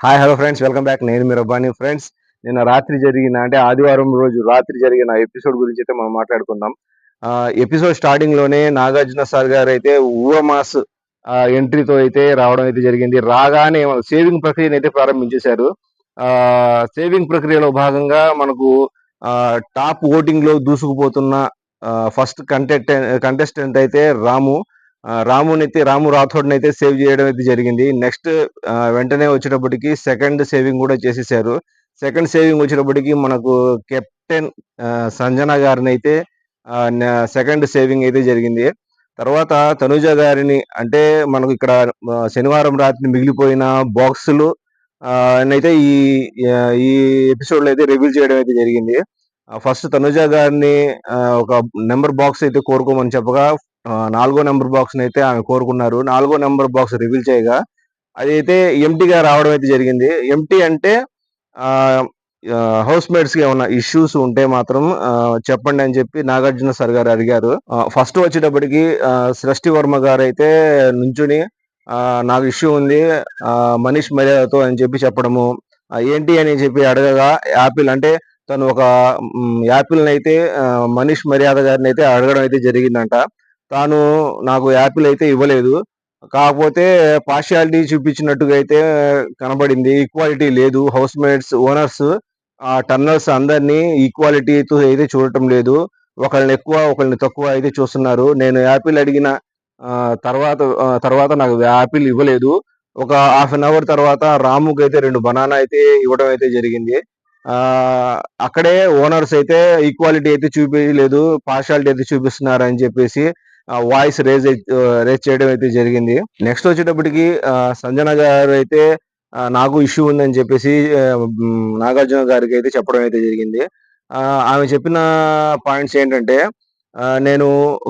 Hi hello friends welcome back నేను మీరు Rabbani friends నిన్న రాత్రి జరిగిన అంటే ఆదివారం రోజు రాత్రి జరిగిన ఎపిసోడ్ గురించి అయితే మనం మాట్లాడుకుందాం. ఎపిసోడ్ స్టార్టింగ్లోనే నాగార్జున సార్ గారు అయితే ఊవమాస్ ఎంట్రీతో అయితే రావడం అయితే జరిగింది. రాగానే సేవింగ్ ప్రక్రియను అయితే ప్రారంభించేశారు. సేవింగ్ ప్రక్రియలో భాగంగా మనకు టాప్ ఓటింగ్లో దూసుకుపోతున్న ఫస్ట్ కంటెంట్ కంటెస్టెంట్ అయితే రాము. రాముని అయితే రాము రాథోడ్ని అయితే సేవ్ చేయడం అయితే జరిగింది. నెక్స్ట్ వెంటనే వచ్చేటప్పటికి సెకండ్ సేవింగ్ కూడా చేసేసారు. సెకండ్ సేవింగ్ వచ్చేటప్పటికి మనకు కెప్టెన్ సంజన గారిని అయితే సెకండ్ సేవింగ్ అయితే జరిగింది. తర్వాత తనుజ గారిని అంటే మనకు ఇక్కడ శనివారం రాత్రి మిగిలిపోయిన బాక్సులు అయితే ఈ ఈ ఎపిసోడ్లో అయితే రివీల్ చేయడం అయితే జరిగింది. ఫస్ట్ తనుజ గారిని ఒక నెంబర్ బాక్స్ అయితే కోరుకోమని చెప్పగా నాలుగో నెంబర్ బాక్స్ అయితే ఆమె కోరుకున్నారు. నాలుగో నెంబర్ బాక్స్ రివీల్ చేయగా అది అయితే ఎంటీగా రావడం అయితే జరిగింది. ఎంటీ అంటే హౌస్ మేట్స్కి ఏమైనా ఏమన్నా ఇష్యూస్ ఉంటే మాత్రం చెప్పండి అని చెప్పి నాగార్జున సార్ గారు అడిగారు. ఫస్ట్ వచ్చేటప్పటికి సృష్టి వర్మ గారు అయితే నుంచుని నాకు ఇష్యూ ఉంది మనీష్ మర్యాదతో అని చెప్పి చెప్పడము ఏంటి అని చెప్పి అడగగా యాపిల్ అంటే తను ఒక యాపిల్ని అయితే మనీష్ మర్యాద గారిని అయితే అడగడం అయితే జరిగిందంట. తాను నాకు యాపిల్ అయితే ఇవ్వలేదు. కాకపోతే పార్షియాలిటీ చూపించినట్టుగా అయితే కనబడింది. ఈక్వాలిటీ లేదు. హౌస్ మేట్స్ ఓనర్స్ ఆ టర్నర్స్ అందరినీ ఈక్వాలిటీతో అయితే చూడటం లేదు. ఒకళ్ళని ఎక్కువ ఒకళ్ళని తక్కువ అయితే చూస్తున్నారు. నేను యాపిల్ అడిగిన తర్వాత తర్వాత నాకు యాపిల్ ఇవ్వలేదు. ఒక హాఫ్ అన్ అవర్ తర్వాత రాముకి అయితే రెండు బనానా అయితే ఇవ్వడం అయితే జరిగింది. ఆ అక్కడే ఓనర్స్ అయితే ఈక్వాలిటీ అయితే చూపించలేదు పార్షాలిటీ అయితే చూపిస్తున్నారు అని చెప్పేసి వాయిస్ రేజ్ రేజ్ చేయడం అయితే జరిగింది. నెక్స్ట్ వచ్చేటప్పటికి సంజన గారు అయితే నాకు ఇష్యూ ఉందని చెప్పేసి నాగార్జున గారికి అయితే చెప్పడం అయితే జరిగింది. ఆమె చెప్పిన పాయింట్స్ ఏంటంటే నేను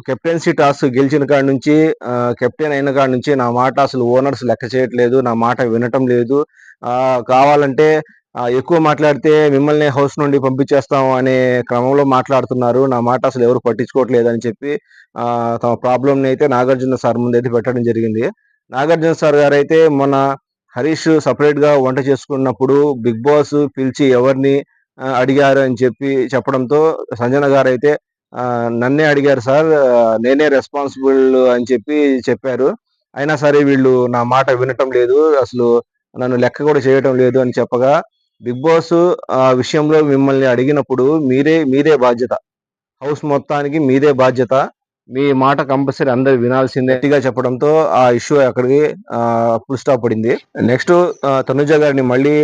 కెప్టెన్సీ టాస్ గెలిచిన కాడ నుంచి కెప్టెన్ అయిన కాడ నుంచి నా మాట అసలు ఓనర్స్ లెక్క చేయట్లేదు నా మాట వినటం లేదు. కావాలంటే ఎక్కువ మాట్లాడితే మిమ్మల్ని హౌస్ నుండి పంపించేస్తాం అనే క్రమంలో మాట్లాడుతున్నారు. నా మాట అసలు ఎవరు పట్టించుకోవట్లేదని చెప్పి తమ ప్రాబ్లమ్ని అయితే నాగార్జున సార్ ముందు అయితే పెట్టడం జరిగింది. నాగార్జున సార్ గారు అయితే మొన్న హరీష్ సపరేట్గా వంట చేసుకున్నప్పుడు బిగ్ బాస్ పిలిచి ఎవరిని అడిగారు అని చెప్పి చెప్పడంతో సంజన గారు అయితే నన్నే అడిగారు సార్ నేనే రెస్పాన్సిబుల్ అని చెప్పి చెప్పారు. అయినా సరే వీళ్ళు నా మాట వినటం లేదు అసలు నన్ను లెక్క కూడా చేయటం లేదు అని చెప్పగా బిగ్ బాస్ ఆ విషయంలో మిమ్మల్ని అడిగినప్పుడు మీరే మీరే బాధ్యత. హౌస్ మొత్తానికి మీదే బాధ్యత. మీ మాట కంపల్సరీ అందరు వినాల్సిందేగా చెప్పడంతో ఆ ఇష్యూ అక్కడికి ఫుల్ స్టాప్ పడింది. నెక్స్ట్ తనుజ గారిని మళ్ళీ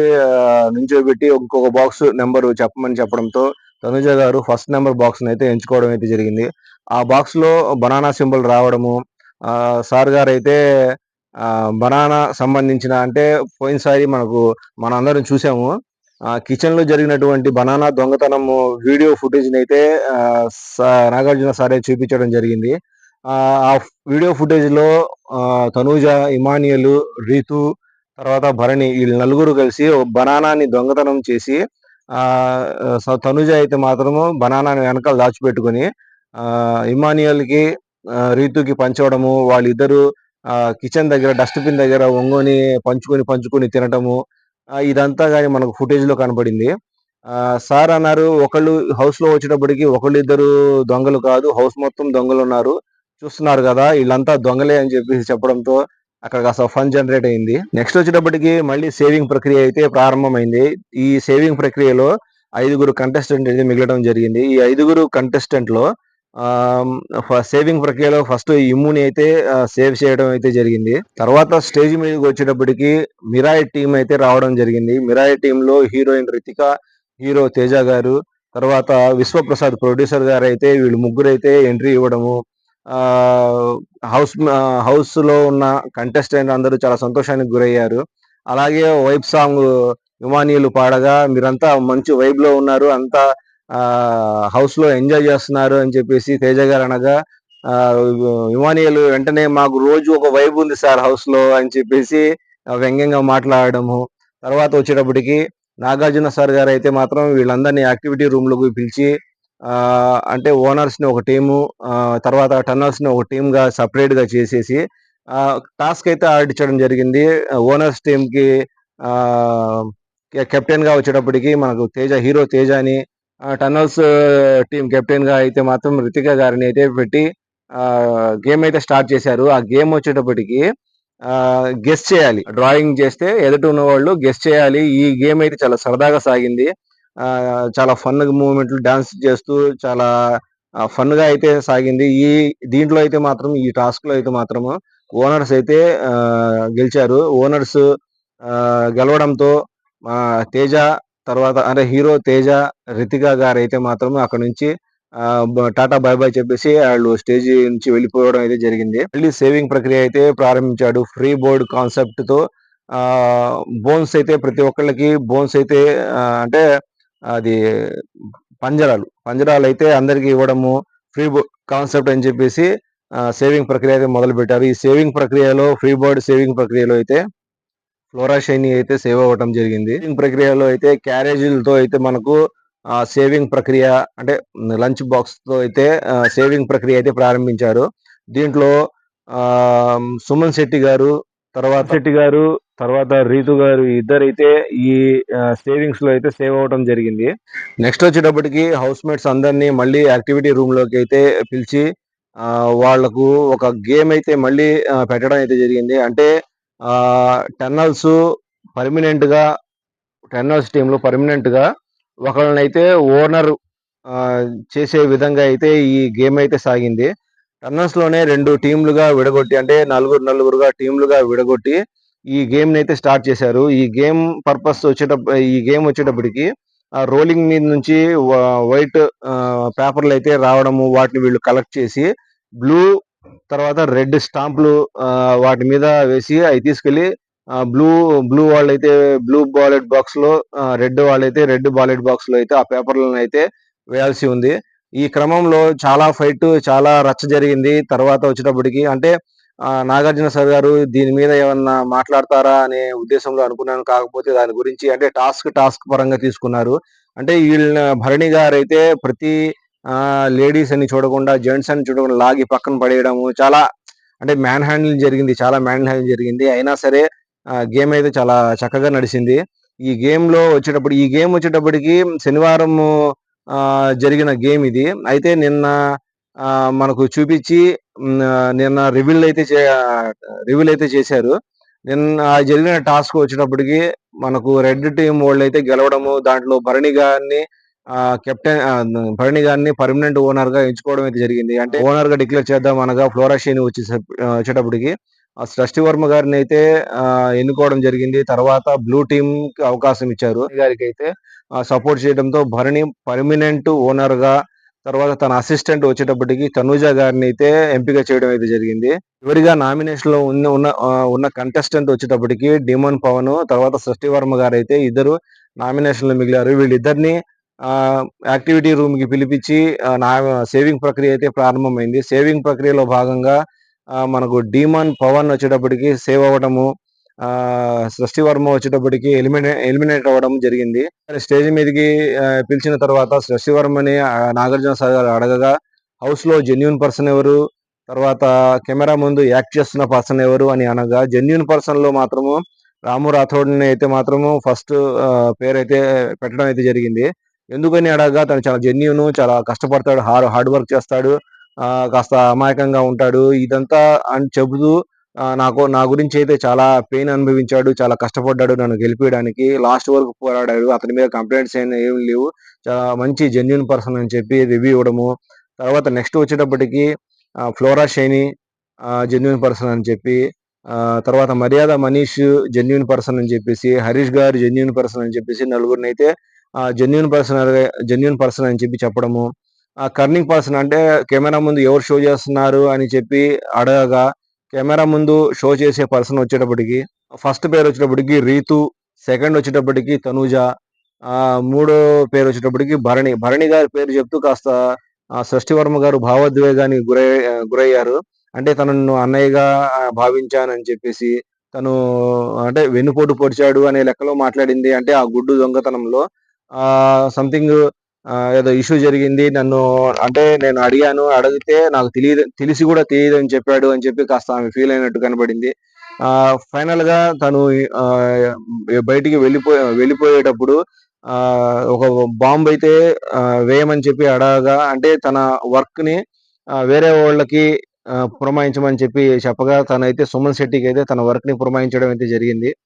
నుంచోబెట్టి ఇంకొక బాక్స్ నెంబర్ చెప్పమని చెప్పడంతో తనుజ గారు ఫస్ట్ నెంబర్ బాక్స్ అయితే ఎంచుకోవడం అయితే జరిగింది. ఆ బాక్స్లో బనానా సింబల్ రావడము సార్ గారు అయితే బనానా సంబంధించిన అంటే పోయినసారి మనకు మన అందరం చూసాము. కిచెన్లో జరిగినటువంటి బనానా దొంగతనం వీడియో ఫుటేజ్ అయితే నాగార్జున సారే చూపించడం జరిగింది. ఆ వీడియో ఫుటేజ్లో తనూజ ఇమానియలు రీతు తర్వాత భరణి వీళ్ళు నలుగురు కలిసి బనానాని దొంగతనం చేసి ఆ తనుజ అయితే మాత్రము బనానాని వెనకాల దాచిపెట్టుకుని ఇమానియల్కి రీతుకి పంచవడము వాళ్ళిద్దరూ కిచెన్ దగ్గర డస్ట్బిన్ దగ్గర ఒంగోని పంచుకొని పంచుకొని తినటము ఇదంతా కానీ మనకు ఫుటేజ్లో కనబడింది. సార్ అన్నారు ఒకళ్ళు హౌస్లో వచ్చేటప్పటికి ఒకళ్ళు ఇద్దరు దొంగలు కాదు హౌస్ మొత్తం దొంగలు ఉన్నారు. చూస్తున్నారు కదా వీళ్ళంతా దొంగలే అని చెప్పేసి చెప్పడంతో అక్కడ కాస్త ఫన్ జనరేట్ అయింది. నెక్స్ట్ వచ్చేటప్పటికి మళ్ళీ సేవింగ్ ప్రక్రియ అయితే ప్రారంభమైంది. ఈ సేవింగ్ ప్రక్రియలో ఐదుగురు కంటెస్టెంట్ అయితే మిగలడం జరిగింది. ఈ ఐదుగురు కంటెస్టెంట్లో సేవింగ్ ప్రక్రియలో ఫస్ట్ ఇమ్ముని అయితే సేవ్ చేయడం అయితే జరిగింది. తర్వాత స్టేజ్ మీదకి వచ్చేటప్పటికి మిరాయి టీం అయితే రావడం జరిగింది. మిరాయి టీంలో లో హీరోయిన్ రితిక హీరో తేజ గారు తర్వాత విశ్వప్రసాద్ ప్రొడ్యూసర్ గారు అయితే వీళ్ళు ముగ్గురు అయితే ఎంట్రీ ఇవ్వడము హౌస్ హౌస్లో ఉన్న కంటెస్టెంట్ అందరూ చాలా సంతోషానికి గురయ్యారు. అలాగే వైబ్ సాంగ్ విమానీయులు పాడగా మీరంతా మంచి వైబ్లో ఉన్నారు. అంతా హౌస్లో ఎంజాయ్ చేస్తున్నారు అని చెప్పేసి తేజ గారు అనగా విమానీయులు వెంటనే మాకు రోజు ఒక వైబ్ ఉంది సార్ హౌస్లో అని చెప్పేసి వ్యంగ్యంగా మాట్లాడడము. తర్వాత వచ్చేటప్పటికి నాగార్జున సార్ గారు అయితే మాత్రం వీళ్ళందరినీ యాక్టివిటీ రూమ్లోకి పిలిచి అంటే ఓనర్స్ని ఒక టీము తర్వాత టర్నర్స్ని ఒక టీమ్గా సపరేట్గా చేసేసి టాస్క్ అయితే ఆడించడం జరిగింది. ఓనర్స్ టీమ్కి కెప్టెన్గా వచ్చేటప్పటికి మనకు తేజ హీరో తేజ అని టన్నల్స్ టీం కెప్టెన్గా అయితే మాత్రం రితిక గారిని అయితే పెట్టి గేమ్ అయితే స్టార్ట్ చేశారు. ఆ గేమ్ వచ్చేటప్పటికి గెస్ చేయాలి. డ్రాయింగ్ చేస్తే ఎదుటి ఉన్న వాళ్ళు గెస్ చేయాలి. ఈ గేమ్ అయితే చాలా సరదాగా సాగింది. ఆ చాలా ఫన్ మూమెంట్లు డాన్స్ చేస్తూ చాలా ఫన్గా అయితే సాగింది. ఈ దీంట్లో అయితే మాత్రం ఈ టాస్క్లో అయితే మాత్రం ఓనర్స్ అయితే గెలిచారు. ఓనర్స్ గెలవడంతో తేజ తర్వాత అంటే హీరో తేజ రితిక గారు అయితే మాత్రం అక్కడ నుంచి టాటా బై బై చెప్పేసి వాళ్ళు స్టేజ్ నుంచి వెళ్ళిపోవడం అయితే జరిగింది. మళ్ళీ సేవింగ్ ప్రక్రియ అయితే ప్రారంభించాడు. ఫ్రీ బోర్డ్ కాన్సెప్ట్తో ఆ బోన్స్ అయితే ప్రతి ఒక్కళ్ళకి బోన్స్ అయితే అంటే అది పంజరాలు పంజరాలు అయితే అందరికి ఇవ్వడము ఫ్రీ కాన్సెప్ట్ అని చెప్పేసి సేవింగ్ ప్రక్రియ అయితే మొదలు పెట్టారు ఈ సేవింగ్ ప్రక్రియలో ఫ్రీ బోర్డ్ సేవింగ్ ప్రక్రియలో అయితే ఫ్లోరా షైని అయితే సేవ్ అవ్వటం జరిగింది. ప్రక్రియలో అయితే క్యారేజీలతో అయితే మనకు సేవింగ్ ప్రక్రియ అంటే లంచ్ బాక్స్తో అయితే సేవింగ్ ప్రక్రియ అయితే ప్రారంభించారు. దీంట్లో ఆ సుమన్ శెట్టి గారు తర్వాత శెట్టి గారు తర్వాత రీతు గారు ఇద్దరైతే ఈ సేవింగ్స్లో అయితే సేవ్ అవ్వడం జరిగింది. నెక్స్ట్ వచ్చేటప్పటికి హౌస్ మేట్స్ అందరినీ మళ్ళీ యాక్టివిటీ రూమ్లోకి అయితే పిలిచి వాళ్ళకు ఒక గేమ్ అయితే మళ్ళీ పెట్టడం అయితే జరిగింది. అంటే టన్నల్స్ పర్మినెంట్గా టన్నల్స్ టీమ్లో పర్మనెంట్ ఒకళ్ళని అయితే ఓనర్ చేసే విధంగా అయితే ఈ గేమ్ అయితే సాగింది. టెన్నల్స్లోనే రెండు టీంలుగా విడగొట్టి అంటే నలుగురు నలుగురుగా టీంలుగా విడగొట్టి ఈ గేమ్ని అయితే స్టార్ట్ చేశారు. ఈ గేమ్ పర్పస్ వచ్చేటప్పుడు ఈ గేమ్ వచ్చేటప్పటికి ఆ రోలింగ్ మీద నుంచి వైట్ పేపర్లు అయితే రావడము వాటిని వీళ్ళు కలెక్ట్ చేసి బ్లూ తర్వాత రెడ్ స్టాంపులు వాటి మీద వేసి అవి తీసుకెళ్ళి బ్లూ బ్లూ వాళ్ళైతే బ్లూ బాలెట్ బాక్స్లో రెడ్ వాళ్ళైతే రెడ్ బాలెట్ బాక్స్లో అయితే ఆ పేపర్లను అయితే వేయాల్సి ఉంది. ఈ క్రమంలో చాలా ఫైట్ చాలా రచ్చ జరిగింది. తర్వాత వచ్చేటప్పటికి అంటే నాగార్జున సార్ గారు దీని మీద ఏమన్నా మాట్లాడతారా అనే ఉద్దేశంలో అనుకున్నాను. కాకపోతే దాని గురించి అంటే టాస్క్ టాస్క్ పరంగా తీసుకున్నారు. అంటే వీళ్ళ భరణి గారు అయితే ప్రతి లేడీస్ అని చూడకుండా జెంట్స్ అని చూడకుండా లాగి పక్కన పడేయడము చాలా అంటే మ్యాన్ హ్యాండిల్ జరిగింది చాలా మ్యాన్ హ్యాండిల్ జరిగింది. అయినా సరే గేమ్ అయితే చాలా చక్కగా నడిచింది ఈ గేమ్లో వచ్చేటప్పుడు ఈ గేమ్ వచ్చేటప్పటికి శనివారం ఆ, జరిగిన గేమ్ ఇది. అయితే నిన్న ఆ, మనకు చూపించి నిన్న రివీల్ అయితే రివీల్ అయితే చేశారు. నిన్న జరిగిన టాస్క్ వచ్చేటప్పటికి మనకు రెడ్ టీం వాళ్ళు అయితే గెలవడము దాంట్లో భరణి గారిని కెప్టెన్ భరణి గారిని పర్మనెంట్ ఓనర్గా ఎంచుకోవడం అయితే జరిగింది. అంటే ఓనర్గా డిక్లేర్ చేద్దాం అనగా ఫ్లోరాషిని వచ్చి వచ్చేటప్పటికి ఆ సృష్టి వర్మ గారిని అయితే ఎన్నుకోవడం జరిగింది. తర్వాత బ్లూ టీమ్కి అవకాశం ఇచ్చారు. గారికి అయితే సపోర్ట్ చేయడంతో భరణి పర్మనెంట్ ఓనర్గా తర్వాత తన అసిస్టెంట్ వచ్చేటప్పటికి తనూజ గారిని అయితే ఎంపిక చేయడం అయితే జరిగింది. చివరిగా నామినేషన్లో ఉన్న ఉన్న ఉన్న కంటెస్టెంట్ వచ్చేటప్పటికి డిమోన్ పవన్ తర్వాత సృష్టి వర్మ గారు అయితే ఇద్దరు నామినేషన్లో మిగిలారు. వీళ్ళిద్దరిని యాక్టివిటీ రూమ్కి పిలిపించి నా సేవింగ్ ప్రక్రియ అయితే ప్రారంభమైంది. సేవింగ్ ప్రక్రియలో భాగంగా మనకు డీమన్ పవన్ వచ్చేటప్పటికి సేవ్ అవ్వడము సృష్టి వర్మ వచ్చేటప్పటికి ఎలిమినేట్ ఎలిమినేట్ అవ్వడం జరిగింది. స్టేజ్ మీదకి పిలిచిన తర్వాత సృష్టి వర్మని నాగార్జున సార్ గారు అడగగా హౌస్లో జెన్యున్ పర్సన్ ఎవరు? తర్వాత కెమెరా ముందు యాక్ట్ చేస్తున్న పర్సన్ ఎవరు? అని అనగా జెన్యున్ పర్సన్లో మాత్రము రాము రాథోడ్ని అయితే మాత్రము ఫస్ట్ పేరు అయితే పెట్టడం అయితే జరిగింది. ఎందుకని అడగగా తను చాలా జెన్యున్ చాలా కష్టపడతాడు హార్డ్ హార్డ్ వర్క్ చేస్తాడు కాస్త అమాయకంగా ఉంటాడు. ఇదంతా అని చెబుతూ నాకు నా గురించి అయితే చాలా పెయిన్ అనుభవించాడు చాలా కష్టపడ్డాడు నన్ను గెలిపించడానికి లాస్ట్ వరకు పోరాడాడు. అతని మీద కంప్లైంట్స్ ఏం ఏం లేవు. చాలా మంచి జెన్యున్ పర్సన్ అని చెప్పి రివ్యూ ఇవ్వడము. తర్వాత నెక్స్ట్ వచ్చేటప్పటికి ఫ్లోరా షైని జెన్యున్ పర్సన్ అని చెప్పి తర్వాత మర్యాద మనీష్ జెన్యున్ పర్సన్ అని చెప్పేసి హరీష్ గారు జెన్యున్ పర్సన్ అని చెప్పేసి నలుగురిని అయితే జెన్యున్ పర్సన్ జెన్యున్ పర్సన్ అని చెప్పి చెప్పడము. ఆ కర్నింగ్ పర్సన్ అంటే కెమెరా ముందు ఎవరు షో చేస్తున్నారు అని చెప్పి అడగగా కెమెరా ముందు షో చేసే పర్సన్ వచ్చేటప్పటికి ఫస్ట్ పేరు వచ్చేటప్పటికి రీతు సెకండ్ వచ్చేటప్పటికి తనూజ ఆ మూడో పేరు వచ్చేటప్పటికి భరణి. భరణి గారి పేరు చెప్తూ కాస్త ఆ, గారు భావోద్వేగానికి గురై గురయ్యారు. అంటే తనను అన్నయ్యగా భావించానని చెప్పేసి తను అంటే వెన్నుపోటు పొడిచాడు అనే లెక్కలో మాట్లాడింది. అంటే ఆ గుడ్డు దొంగతనంలో సంథింగ్ ఏదో ఇష్యూ జరిగింది నన్ను అంటే నేను అడిగాను అడిగితే నాకు తెలియదు తెలిసి కూడా తెలియదు అని చెప్పాడు అని చెప్పి కాస్త ఆమె ఫీల్ అయినట్టు కనబడింది. ఆ ఫైనల్గా తను బయటికి వెళ్ళిపోయే వెళ్ళిపోయేటప్పుడు ఒక బాంబు అయితే వేయమని చెప్పి అడగగా అంటే తన వర్క్ని వేరే వాళ్ళకి పురమాయించమని చెప్పి చెప్పగా తనైతే సుమన్ శెట్టికి అయితే తన వర్క్ని పురమాయించడం అయితే జరిగింది.